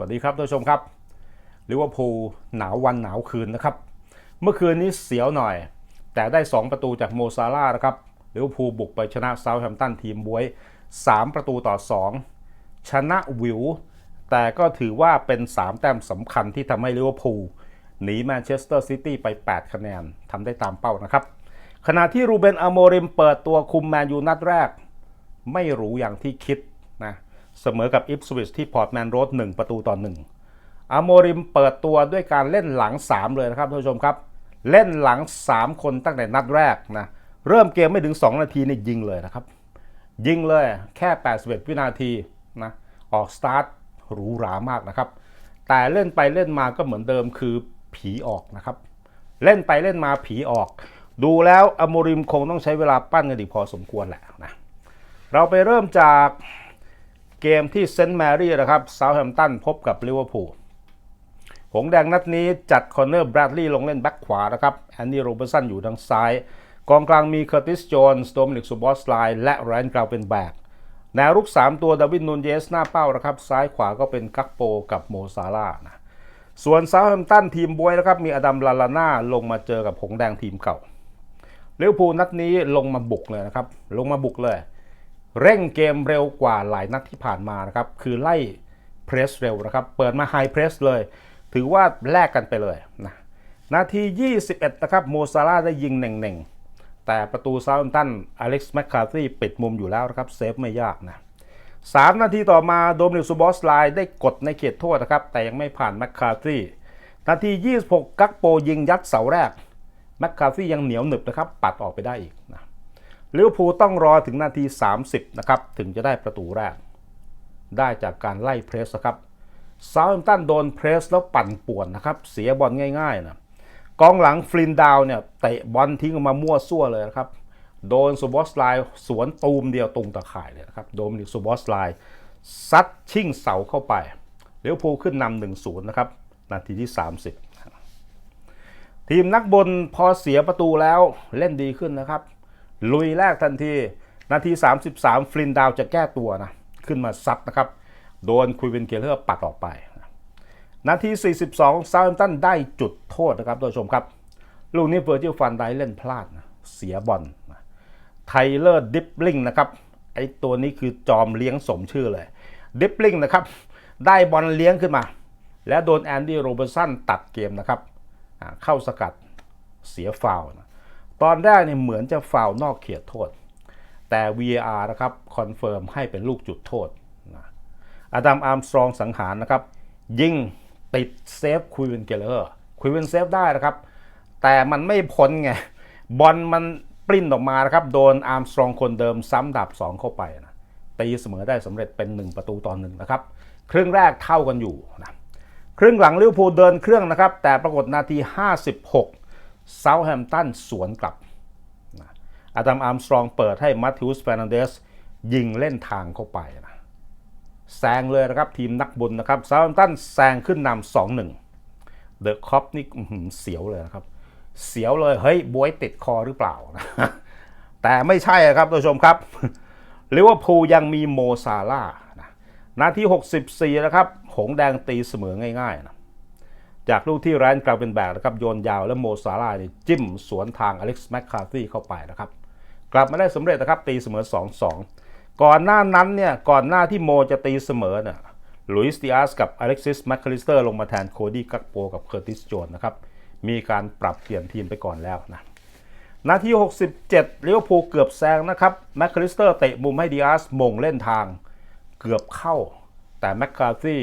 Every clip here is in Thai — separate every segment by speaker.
Speaker 1: วัสดีครับท่านผู้ชมครับลิเวอร์พูลหนาววันหนาวคืนนะครับ เมื่อคืนนี้เสียวหน่อย แต่ได้ 2 ประตูจากโมซาร่านะครับลิเวอร์พูลบุกไปชนะเซาท์แฮมป์ตันทีมบวย 3 ประตูต่อ 2 ชนะวิว แต่ก็ถือว่าเป็น 3 แต้มสำคัญที่ทำให้ลิเวอร์พูลหนีแมนเชสเตอร์ซิตี้ไป 8 คะแนนทำได้ตามเป้านะครับ ขณะที่รูเบนอโมริมเปิดตัวคุมแมนยูนัดแรก ไม่รู้อย่างที่คิด เสมอกับอิฟสวิชที่พอร์ตแมนโรด1ประตูต่อ1อาโมริมเปิดตัวด้วยการเล่นหลัง 3 เลยนะครับท่านผู้ชมครับ เล่นหลัง 3 คนตั้งแต่นัดแรกนะเริ่มเกมไม่ถึง 2 นาทีนี่ยิงเลยนะครับ ยิงเลยแค่ 81 วินาทีนะออกสตาร์ทหรูหรามากนะครับ แต่เล่นไปเล่นมาก็เหมือนเดิมคือผีออกนะครับ เล่นไปเล่นมาผีออก ดูแล้วอโมริมคงต้องใช้เวลาปั้นกันอีกพอสมควรแหละนะเราไปเริ่มจาก เกมที่เซนต์แมรี่นะครับเซาท์แฮมป์ตันพบกับลิเวอร์พูลหงแดงนัดนี้จัดคอนเนอร์แบรดลีย์ลงเล่นแบ็คขวานะครับแอนดี้โรเบอร์สันอยู่ทางซ้าย กองกลางมีเคอร์ติส โจนส์โดมินิกซูบอสไลน์และแรนกราวเป็นแบกแนวรุก 3 ตัวดาวิดนูนเยสหน้าเป้านะครับ ซ้ายขวาก็เป็นกักโปกับโมซาลานะส่วนเซาท์แฮมป์ตันทีมบวยนะครับ มีอดัมลาลาน่าลงมาเจอกับหงแดงทีมเก่าลิเวอร์พูลนัดนี้ลงมาบุกเลยนะครับ ลงมาบุกเลย เร่งเกมเร็วกว่าหลายนัดที่ผ่านมานะครับ คือไล่เพรสเร็วนะครับ เปิดมาไฮเพรสเลย ถือว่าแลกกันไปเลยนะนาที 21 นะครับ โมซาร่าได้ยิงเน่งๆแต่ประตูซาอุนตันอเล็กซ์แมคคาร์ธีปิดมุมอยู่แล้วนะครับ เซฟไม่ยากนะ3นาทีต่อมาโดมินิกซูบอสไลน์ได้กดในเขตโทษนะครับ แต่ยังไม่ผ่านแมคคาร์ธีนาที 26 กักโปยิงยัดเสาแรกแมคคาร์ธียังเหนียวหนึบนะครับ ปัดออกไปได้อีกนะ ลิเวอร์พูลต้องรอถึงนาที 30 นะครับ ถึงจะได้ประตูแรก ได้จากการไล่เพรสครับซา u ์ตันโดนเพรสแล้วปั่นป่วนนะครับ เสียบอลง่ายๆนะกองหลังฟลินดาวเนี่ยเตะบอลทิ้งมามั่วซั่วเลยนะครับ โดนซูบอสไลสวนตูมเดียวตรงตะข่ายเลยนะครับ โดมินิกซูบอสไลซัดชิ่งเสาเข้าไปเลิเวอร์พูลขึ้นนำ1-0นะครับ นาทีที่ 30 ทีมนักบนพอเสียประตูแล้วเล่นดีขึ้นนะครับ ลุยแรกทันที นาที 33 ฟลินดาวจะแก้ตัวนะ ขึ้นมาซัดนะครับ โดนคุยเวนเกเลอร์ปัดออกไป นาที 42 ซา u ์ตันได้จุดโทษนะครับท่านผู้ชมครับ ลูกนี้เวอร์จิลฟันไดเล่นพลาดนะเสียบอลไทเลอร์ดิปลิงนะครับ ไอตัวนี้คือจอมเลี้ยงสมชื่อเลยดิปลิงนะครับ ได้บอลเลี้ยงขึ้นมา และโดนแอนดี้โรเบอร์สันตัดเกมนะครับเข้าสกัดเสียฟาวนะ ตอนแรกเนี่ยเหมือนจะฟาวนอกเขตโทษ แต่ VAR นะครับคอนเฟิร์มให้เป็นลูกจุดโทษนะอดัมอาร์มสตรองสังหารนะครับ ยิงติดเซฟคุยเวนเกเลอร์คุยเวนเซฟได้นะครับ แต่มันไม่พ้นไงบอลมันปริ้นออกมานะครับ โดนอาร์มสตรองคนเดิมซ้ำดับ 2 เข้าไปนะตีเสมอได้สำเร็จเป็น 1 ประตูต่อหนึ่งนะครับ ครึ่งแรกเท่ากันอยู่นะครึ่งหลังลิเวอร์พูลเดินเครื่องนะครับ แต่ปรากฏนาที 56 เซาท์แฮมป์ตันสวนกลับอาดัมอาร์มสตรองเปิดให้มัตติอุสเฟรนันเดสยิงเล่นทางเข้าไปนะแซงเลยนะครับทีมนักบุญนะครับเซาท์แฮมป์ตันแซงขึ้นนำสองหนึ่งเดอะคอปนี่เสียวเลยนะครับ เสียวเลย เฮ้ยบวยติดคอหรือเปล่านะแต่ไม่ใช่ครับท่านผู้ชมครับลิเวอร์พูลยังมีโมซาร่าห์นะนาที 64 นะครับ หงแดงตีเสมอง่ายๆนะ จากลูกที่แรนกลาวเป็นแบกนะครับโยนยาวและโมซาร่าเนี่ยจิ้มสวนทางอเล็กซ์แมคคาร์ธีเข้าไปนะครับ กลับมาได้สำเร็จนะครับตีเสมอ 2-2 ก่อนหน้านั้นเนี่ยก่อนหน้าที่โมจะตีเสมอเนี่ยลุยส์ดิอาสกับอเล็กซิสแมคคาลิสเตอร์ลงมาแทนโคดี้กักโปกับเคอร์ติสโจนนะครับมีการปรับเปลี่ยนทีมไปก่อนแล้วนะนาที 67ลิเวพูเกือบแซงนะครับแมคคาลิสเตอร์เตะมุมให้ดิอาสมงเล่นทาง เกือบเข้า แต่แมคคาร์ธี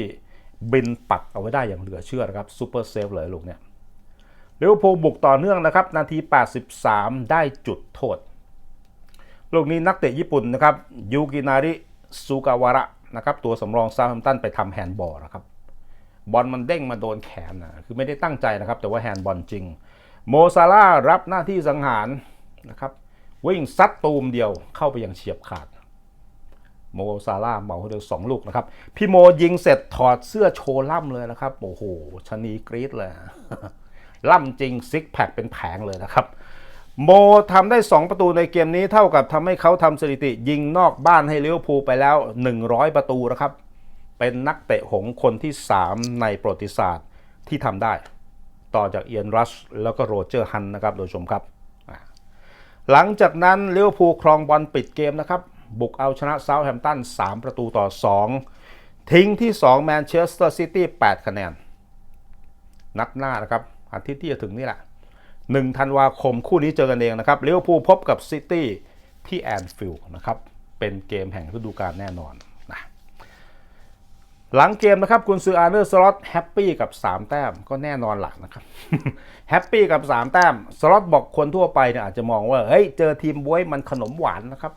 Speaker 1: บินปัดเอาไว้ได้อย่างเหลือเชื่อนะครับซูเปอร์เซฟเลยลูกเนี่ยเลิเวอร์พูลบุกต่อเนื่องนะครับ นาที 83 ได้จุดโทษ ลูกนี้นักเตะญี่ปุ่นนะครับยูกินาริซูกาวาระนะครับตัวสำรองซา u ์ h มตันไปทำแฮนด์บอลนะครับบอลมันเด้งมาโดนแขนนะคือไม่ได้ตั้งใจนะครับ แต่ว่าแฮนด์บอลจริง โมซาร่ารับหน้าที่สังหารนะครับวิ่งซัดตูมเดียวเข้าไปอย่างเฉียบขาด โมซาร่าเหมาเดียวสองลูกนะครับ พี่โมยิงเสร็จถอดเสื้อโชว์ล่ำเลยนะครับ โอ้โหชนีกรีดเลย ล่ำจริงซิกแพคเป็นแผงเลยนะครับ โมทำได้ 2 ประตูในเกมนี้เท่ากับทำให้เขาทำสถิติ ยิงนอกบ้านให้เลิเวอร์พูไปแล้ว 100 ประตูนะครับ เป็นนักเตะหงคนที่ 3 ในประวัติศาสตร์ที่ทำได้ ต่อจากเอียนรัชแล้วก็โรเจอร์ฮันนะครับโดยชมครับ หลังจากนั้นเลิเวอร์พูครองบอลปิดเกมนะครับ บุกเอาชนะเซาท์แฮมป์ตัน 3 ประตูต่อ 2 ทิ้งที่ 2 แมนเชสเตอร์ซิตี้ 8 คะแนน นัดหน้านะครับอาทิตย์ที่จะถึงนี่แหละ 1 ธันวาคมคู่นี้เจอกันเองนะครับเลิเวอร์พูลพบกับซิตี้ที่แอนฟิลด์นะครับ เป็นเกมแห่งฤดูกาลแน่นอนนะหลังเกมนะครับคุณซืออาร์เนอร์สล็อตแฮปปี้กับ 3 แต้มก็แน่นอนหลักนะครับแฮปปี้กับ 3 แต้มสล็อตบอกคนทั่วไปเนี่ยอาจจะมองว่า เฮ้ย เจอทีมบวยมันขนมหวานนะครับ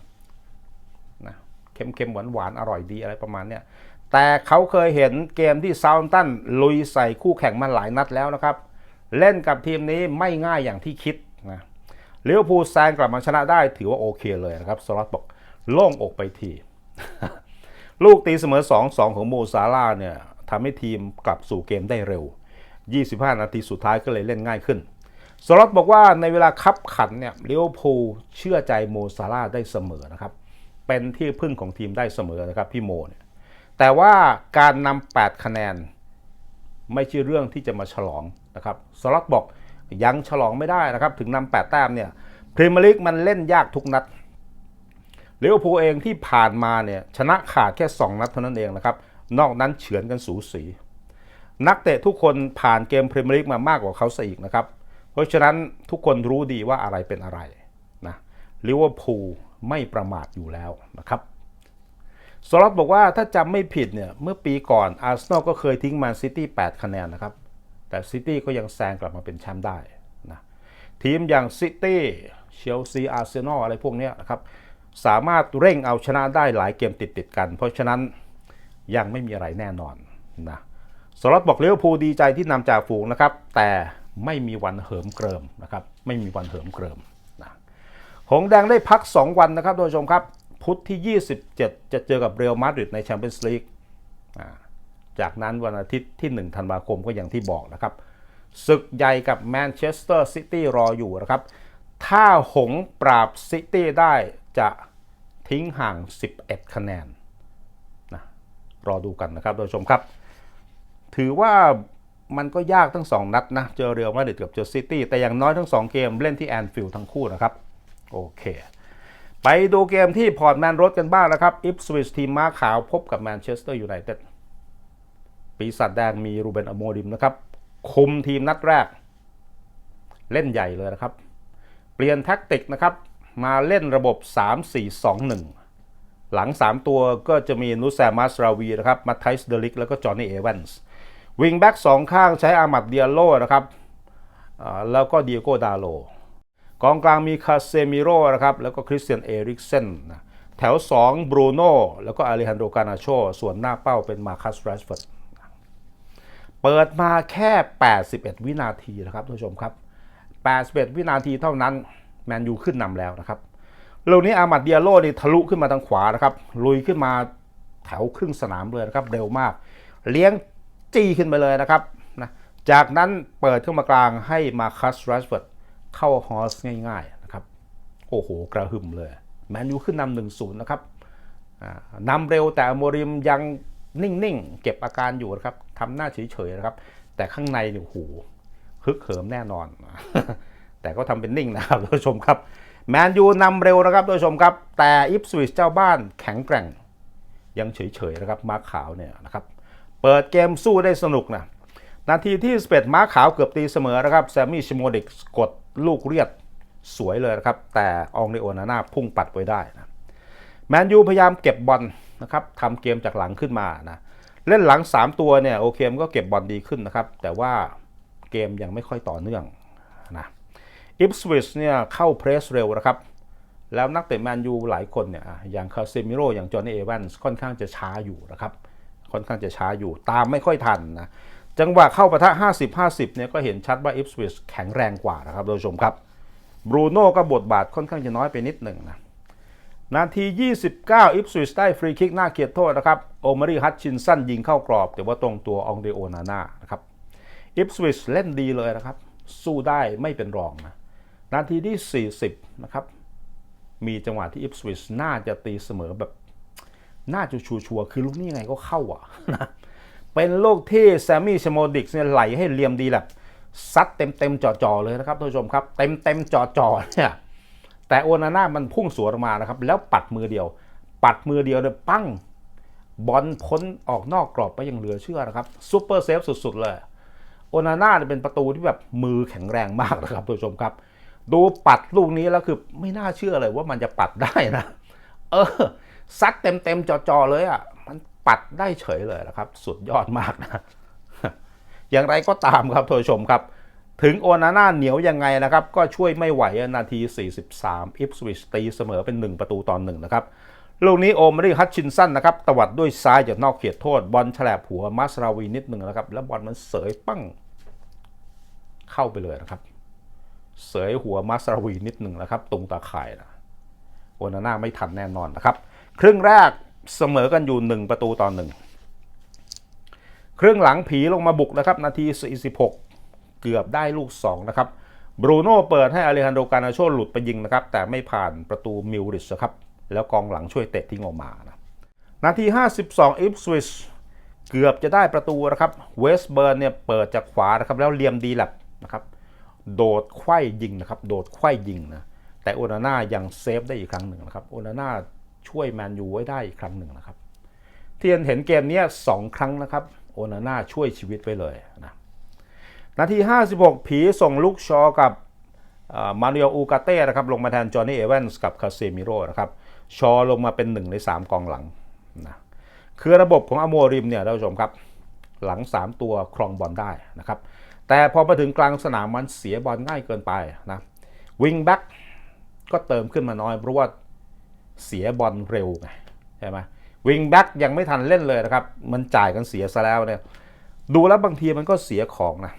Speaker 1: เค็มๆหวานๆอร่อยดีอะไรประมาณเนี้ยแต่เขาเคยเห็นเกมที่ซาวน์ตันลุยใส่คู่แข่งมาหลายนัดแล้วนะครับ เล่นกับทีมนี้ไม่ง่ายอย่างที่คิดนะเลิเวอร์พูแซงกลับมาชนะได้ถือว่าโอเคเลยนะครับสล็อตบอกโล่งอกไปที ลูกตีเสมอ 2-2 ของโมซาร่าเนี่ยทำให้ทีมกลับสู่เกมได้เร็ว 25 นาทีสุดท้ายก็เลยเล่นง่ายขึ้น สล็อตบอกว่าในเวลาคับขันเนี่ยเลิเวอร์พูเชื่อใจโมซาร่าได้เสมอนะครับ เป็นที่พึ่งของทีมได้เสมอนะครับพี่โมเนี่ยแต่ว่าการนำ8คะแนน ไม่ใช่เรื่องที่จะมาฉลองนะครับสล็อตบอกยังฉลองไม่ได้นะครับ ถึงนำ8แต้มเนี่ยพรีเมียร์ลีกมันเล่นยากทุกนัดเลิเวพูเองที่ผ่านมาเนี่ยชนะขาดแค่ 2 นัดเท่านั้นเองนะครับ นอกนั้นเฉือนกันสูสี นักเตะทุกคนผ่านเกมพรีเมียร์ลีกมามากกว่าเขาซะอีกนะครับ เพราะฉะนั้นทุกคนรู้ดีว่าอะไรเป็นอะไร ลิเวอร์พูลไม่ประมาทอยู่แล้วนะครับสล็อตบอกว่าถ้าจำไม่ผิดเนี่ย เมื่อปีก่อนอาร์เซนอลก็เคยทิ้งแมนซิตี้8คะแนนนะครับ แต่ซิตี้ก็ยังแซงกลับมาเป็นแชมป์ได้นะทีมอย่างซิตี้เชลซีอาร์เซนอลอะไรพวกนี้นะครับ สามารถเร่งเอาชนะได้หลายเกมติดติดกัน เพราะฉะนั้นยังไม่มีอะไรแน่นอนนะสล็อตบอกเลิเวอร์พูดีใจที่นำจ่าฝูงนะครับ แต่ไม่มีวันเหิมเกริมนะครับ ไม่มีวันเหิมเกริม หงแดงได้พัก 2 วันนะครับท่านผู้ชมครับ พุธที่ 27 จะเจอกับเรอัลมาดริดในแชมเปี้ยนส์ลีกจากนั้นวันอาทิตย์ที่ 1 ธันวาคมก็อย่างที่บอกนะครับศึกใหญ่กับแมนเชสเตอร์ซิตี้รออยู่นะครับ ถ้าหงปราบซิตี้ได้จะทิ้งห่าง 11 คะแนนนะรอดูกันนะครับท่านผู้ชมครับ ถือว่ามันก็ยากทั้ง 2 นัดนะ เจอเรอัลมาดริดกับเจอซิตี้แต่อย่างน้อยทั้ง 2 เกมเล่นที่แอนฟิลด์ทั้งคู่นะครับ โอเค ไปดูเกมที่พอร์ตแมนรถกันบ้างนะครับอิฟสวิชทีมม้าขาวพบกับแมนเชสเตอร์ยูไนเต็ดปีศาจแดงมีรูเบนอโมริมนะครับ คุมทีมนัดแรก เล่นใหญ่เลยนะครับ เปลี่ยนแท็กติกนะครับ มาเล่นระบบ 3-4-2-1 หลัง 3 ตัวก็จะมีนูแซมัสราวีนะครับมาไทส์เดลิกแล้วก็จอห์นนี่เอเวนส์วิงแบ็กสองข้างใช้อามัดเดียโลนะครับแล้วก็เดียโกดาโล กองกลางมีคาเซมิโร่นะครับแล้วก็คริสเตียนเอริกเซนนะแถว 2 บรูโน่แล้วก็อาริฮันโดกานาโช ส่วนหน้าเป้าเป็นมาคัสแรชฟอร์ดเปิดมาแค่ 81 วินาทีนะครับท่านผู้ชมครับ 81 วินาทีเท่านั้น แมนยูขึ้นนำแล้วนะครับลูกนี้อามัดเดียโลนี่ทะลุขึ้นมาทางขวานะครับ ลุยขึ้นมาแถวครึ่งสนามเลยนะครับ เร็วมาก เลี้ยงจี้ขึ้นไปเลยนะครับนะจากนั้นเปิดขึ้นมากลางให้มาคัสแรชฟอร์ด เข้าฮอสง่ายๆนะครับ โอ้โห กระหึ่มเลย แมนยูขึ้นนำหนึ่งศูนย์นะครับนำเร็วแต่โมริมยังนิ่งๆ เก็บอาการอยู่นะครับทำหน้าเฉยๆนะครับ แต่ข้างในเนี่ยโอ้โหฮึกเหิมแน่นอน แต่ก็ทำเป็นนิ่งนะครับท่านผู้ชมครับแมนยูนำเร็วนะครับท่านผู้ชมครับ แต่อิฟสวิชเจ้าบ้านแข็งแกร่ง ยังเฉยๆนะครับมาขาวเนี่ยนะครับ เปิดเกมสู้ได้สนุกนะ นาทีที่11ม้าขาวเกือบตีเสมอนะครับแซมมี่ชิโมดิกกดลูกเรียดสวยเลยนะครับ แต่อองเรโอนาน่าพุ่งปัดไว้ได้นะแมนยูพยายามเก็บบอลนะครับทำเกมจากหลังขึ้นมานะเล่นหลัง 3 ตัวเนี่ยโอเคมันก็เก็บบอลดีขึ้นนะครับ แต่ว่าเกมยังไม่ค่อยต่อเนื่องนะอิฟสวิชเนี่ยเข้าเพรสเร็วนะครับ แล้วนักเตะแมนยูหลายคนเนี่ยอย่างคาเซมิโร่อย่างจอห์นนี่เอวันส์ค่อนข้างจะช้าอยู่นะครับ ค่อนข้างจะช้าอยู่ตามไม่ค่อยทันนะ จังหวะเข้าปะทะ 50-50 เนี่ยก็เห็นชัดว่าอิฟสวิชแข็งแรงกว่านะครับท่านผู้ชมครับบรูโน่ก็บทบาทค่อนข้างจะน้อยไปนิดหนึ่งนะนาที 29 อิฟสวิชได้ฟรีคิกหน้าเขตโทษนะครับโอมารีฮัตชินสันยิงเข้ากรอบ แต่ว่าตรงตัวองเดโอนาน่านะครับอิฟสวิชเล่นดีเลยนะครับ สู้ได้ไม่เป็นรองนะนาทีที่ 40 นะครับ มีจังหวะที่อิฟสวิชน่าจะตีเสมอแบบ น่าจะชัวร์คือลูกนี้ไงก็เข้าอะนะ เป็นลูกที่แซมมี่ชโมดิกเนี่ยไหลให้เหลียมดีแหละซัดเต็มเต็มจ่อๆเลยนะครับท่านผู้ชมครับ เต็มเต็มจ่อๆเนี่ยแต่โอนาน่ามันพุ่งสวนมานะครับ แล้วปัดมือเดียว ปัดมือเดียวเนี่ยปั้งบอลพ้นออกนอกกรอบไปยังเหลือเชื่อนะครับซูเปอร์เซฟสุดๆเลยโอนาน่าเป็นประตูที่แบบมือแข็งแรงมากนะครับท่านผู้ชมครับดูปัดลูกนี้แล้วคือไม่น่าเชื่อเลยว่ามันจะปัดได้นะ เออซัดเต็มเต็มๆจอๆเลยอะ ปัดได้เฉยเลยนะครับ สุดยอดมากนะ อย่างไรก็ตามครับท่านผู้ชมครับ ถึงโอนาน่าเหนียวยังไงนะครับ ก็ช่วยไม่ไหวนาที 43 อิฟสวิชตีเสมอเป็น 1 ประตูตอนหนึ่งนะครับลูกนี้โอมารีฮัตชินสันนะครับตวัดด้วยซ้ายจากนอกเขตโทษ บอลแฉลบหัวมาสราวีนิดหนึ่งนะครับ แล้วบอลมันเสยปั้งเข้าไปเลยนะครับ เสยหัวมาสราวีนิดหนึ่งนะครับ ตรงตาข่ายนะโอนาน่าไม่ทันแน่นอนนะครับ ครึ่งแรก เสมอกันอยู่ 1 ประตูต่อหนึ่งครึ่งหลังผีลงมาบุกนะครับ นาที 46 เกือบได้ลูก 2 นะครับบรูโน่เปิดให้อเลฮันโดกานาโชหลุดไปยิงนะครับ แต่ไม่ผ่านประตูมิลริชครับ แล้วกองหลังช่วยเตะทิ้งออกมานะนาที 52 อิฟสวิชเกือบจะได้ประตูนะครับเวสเบิร์นเนี่ยเปิดจากขวานะครับแล้วเลียมดีแลบนะครับโดดไขว้ยิงนะครับ โดดไขว้ยิงนะแต่โอนาน่ายังเซฟได้อีกครั้งหนึ่งนะครับโอนาน่า ช่วยแมนยูไว้ได้อีกครั้งหนึ่งนะครับที่เห็นเกมนี้สองครั้งนะครับโอนาน่าช่วยชีวิตไว้เลยนะนาที 56 ผีส่งลูกชอกับมาริโออูกาเต้นะครับลงมาแทนจอห์นนี่เอเวนส์กับคาเซมิโร่นะครับชอลงมาเป็น1ใน 3 กองหลังนะคือระบบของอโมริมเนี่ยท่านผู้ชมครับ หลัง 3 ตัวครองบอลได้นะครับ แต่พอมาถึงกลางสนามมันเสียบอลง่ายเกินไปนะวิงแบ็กก็เติมขึ้นมาน้อยเพราะว่า เสียบอลเร็วไงใช่ไหมวิงแบ็กยังไม่ทันเล่นเลยนะครับ มันจ่ายกันเสียซะแล้วเนี่ยดูแล้วบางทีมันก็เสียของนะ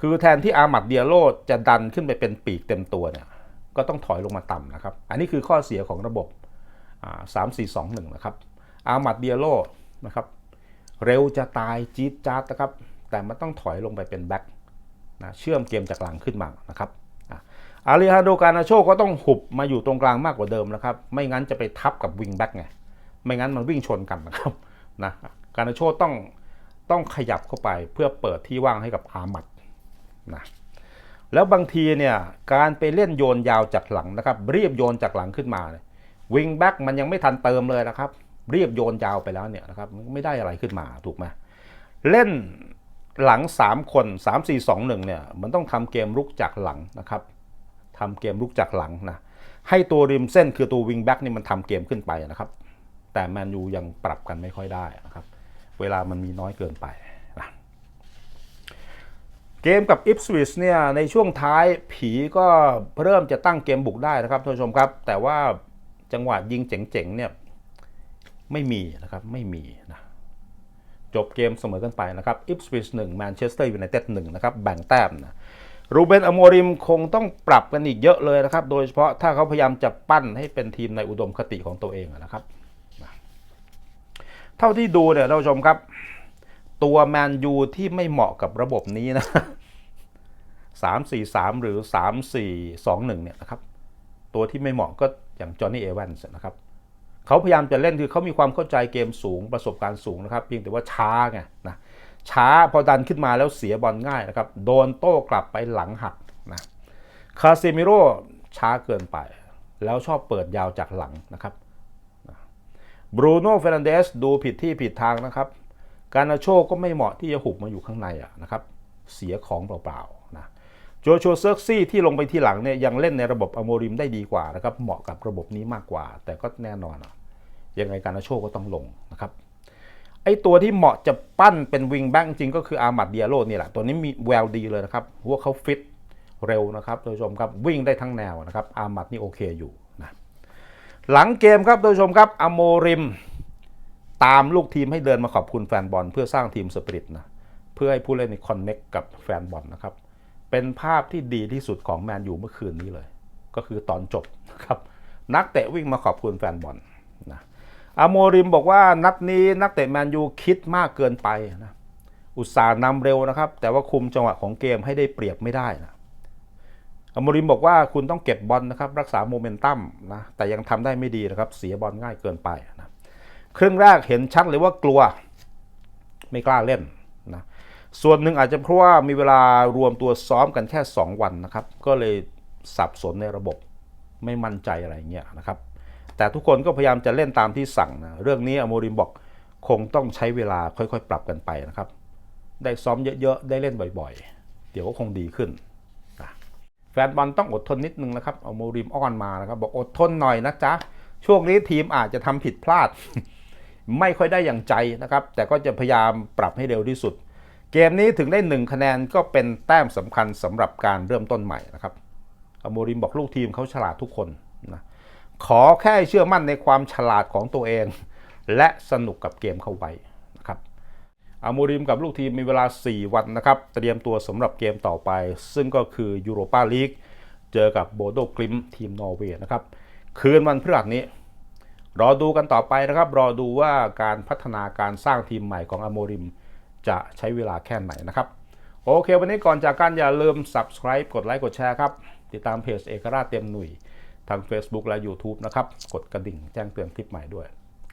Speaker 1: คือแทนที่อามัดเดียโลจะดันขึ้นไปเป็นปีกเต็มตัวเนี่ยก็ต้องถอยลงมาต่ำนะครับ อันนี้คือข้อเสียของระบบสามสี่สองหนึ่งนะครับ อามัดเดียโลนะครับ เร็วจะตายจี๊ดจ๊าดนะครับ แต่มันต้องถอยลงไปเป็นแบ็คนะเชื่อมเกมจากหลังขึ้นมานะครับ อาริฮาโดกานาโชก็ต้องหุบมาอยู่ตรงกลางมากกว่าเดิมนะครับ ไม่งั้นจะไปทับกับวิงแบ็กไง ไม่งั้นมันวิ่งชนกันนะครับนะกานาโชต้องต้องขยับเข้าไปเพื่อเปิดที่ว่างให้กับอามัดนะแล้วบางทีเนี่ยการไปเล่นโยนยาวจากหลังนะครับรีบโยนจากหลังขึ้นมาวิงแบ็กมันยังไม่ทันเติมเลยนะครับรีบโยนยาวไปแล้วเนี่ยนะครับไม่ได้อะไรขึ้นมาถูกไหมเล่นหลัง 3 คน 3 4 2 1เนี่ยมันต้องทำเกมรุกจากหลังนะครับ ทำเกมรุกจากหลังนะให้ตัวริมเส้นคือตัววิงแบ็กนี่มันทำเกมขึ้นไปนะครับ แต่แมนยูยังปรับกันไม่ค่อยได้นะครับ เวลามันมีน้อยเกินไปนะเกมกับอิฟสวิสเนี่ยในช่วงท้ายผีก็เริ่มจะตั้งเกมบุกได้นะครับท่านผู้ชมครับ แต่ว่าจังหวะยิงเจ๋งๆเนี่ยไม่มีนะครับไม่มีนะจบเกมเสมอกันไปนะครับอิฟสวิสหนึ่งแมนเชสเตอร์ยูไนเต็ดหนึ่งนะครับแบ่งแต้มนะ รูเบนอโมริมคงต้องปรับกันอีกเยอะเลยนะครับ โดยเฉพาะถ้าเขาพยายามจะปั้นให้เป็นทีมในอุดมคติของตัวเองนะครับ เท่าที่ดูเนี่ยท่านผู้ชมครับ ตัวแมนยูที่ไม่เหมาะกับระบบนี้นะสามสี่สามหรือสามสี่สองหนึ่งเนี่ยนะครับ ตัวที่ไม่เหมาะก็อย่างจอห์นนี่เอวันส์นะครับเขาพยายามจะเล่นคือเขามีความเข้าใจเกมสูงประสบการณ์สูงนะครับ เพียงแต่ว่าช้าไงนะ ช้าพอดันขึ้นมาแล้วเสียบอลง่ายนะครับ โดนโต้กลับไปหลังหักนะคาเซมิโร่ช้าเกินไป แล้วชอบเปิดยาวจากหลังนะครับบรูโน่เฟรนันเดสดูผิดที่ผิดทางนะครับ การนาโชก็ไม่เหมาะที่จะหุบมาอยู่ข้างในอะนะครับ เสียของเปล่าๆนะโจชัวเซิร์ซี่ที่ลงไปที่หลังเนี่ยยังเล่นในระบบอโมริมได้ดีกว่านะครับ เหมาะกับระบบนี้มากกว่า แต่ก็แน่นอนอยังไงการนาโชก็ต้องลงนะครับ ไอ้ตัวที่เหมาะจะปั้นเป็นวิงแบ็กจริงก็คืออามัดเดียโรนี่แหละ ตัวนี้มีแววดีเลยนะครับว่าเขาฟิตเร็วนะครับท่านผู้ชมครับวิ่งได้ทั้งแนวนะครับอามัดนี่โอเคอยู่นะหลังเกมครับท่านผู้ชมครับอโมริม ตามลูกทีมให้เดินมาขอบคุณแฟนบอล เพื่อสร้างทีมสปิริตนะเพื่อให้ผู้เล่นในคอนเน็กกับแฟนบอลนะครับเป็นภาพที่ดีที่สุดของแมนยูเมื่อคืนนี้เลย ก็คือตอนจบนะครับนักเตะวิ่งมาขอบคุณแฟนบอล อโมริมบอกว่านัดนี้นักเตะแมนยูคิดมากเกินไปนะอุตส่าห์นำเร็วนะครับ แต่ว่าคุมจังหวะของเกมให้ได้เปรียบไม่ได้นะอโมริมบอกว่าคุณต้องเก็บบอลนะครับ รักษาโมเมนตัมนะแต่ยังทำได้ไม่ดีนะครับ เสียบอลง่ายเกินไปนะครึ่งแรกเห็นชัดเลยว่ากลัวไม่กล้าเล่นนะส่วนหนึ่งอาจจะเพราะว่ามีเวลารวมตัวซ้อมกันแค่ 2 วันนะครับ ก็เลยสับสนในระบบไม่มั่นใจอะไรเงี้ยนะครับ แต่ทุกคนก็พยายามจะเล่นตามที่สั่งนะเรื่องนี้อโมริมบอกคงต้องใช้เวลาค่อยๆ ปรับกันไปนะครับ ได้ซ้อมเยอะๆ ได้เล่นบ่อยๆ เดี๋ยวก็คงดีขึ้นนะแฟนบอลต้องอดทนนิดนึงนะครับอโมริมอ้อนมานะครับบอกอดทนหน่อยนะจ๊ะช่วงนี้ทีมอาจจะทำผิดพลาด ไม่ค่อยได้อย่างใจนะครับ แต่ก็จะพยายามปรับให้เร็วที่สุด เกมนี้ถึงได้หนึ่งคะแนนก็เป็นแต้มสำคัญสำหรับการเริ่มต้นใหม่นะครับอโมริมบอกลูกทีมเขาฉลาดทุกคนนะ ขอแค่เชื่อมั่นในความฉลาดของตัวเอง และสนุกกับเกมเข้าไว้นะครับอามูริมกับลูกทีมมีเวลา 4 วันนะครับ เตรียมตัวสำหรับเกมต่อไป ซึ่งก็คือยูโรปาลีกเจอกับโบโดกลิมทีมนอร์เวย์นะครับ คืนวันพฤหัสนี้ รอดูกันต่อไปนะครับ รอดูว่าการพัฒนาการสร้างทีมใหม่ของอาโมริม จะใช้เวลาแค่ไหนนะครับ โอเค วันนี้ก่อนจากกันอย่าลืม subscribe กดไลค์กดแชร์ครับ ติดตามเพจเอกราชเต็มหนุ่ย ทาง Facebook และ YouTube นะครับ กดกระดิ่งแจ้งเตือนคลิปใหม่ด้วย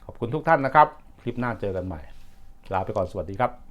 Speaker 1: ขอบคุณทุกท่านนะครับ คลิปหน้าเจอกันใหม่ ลาไปก่อนสวัสดีครับ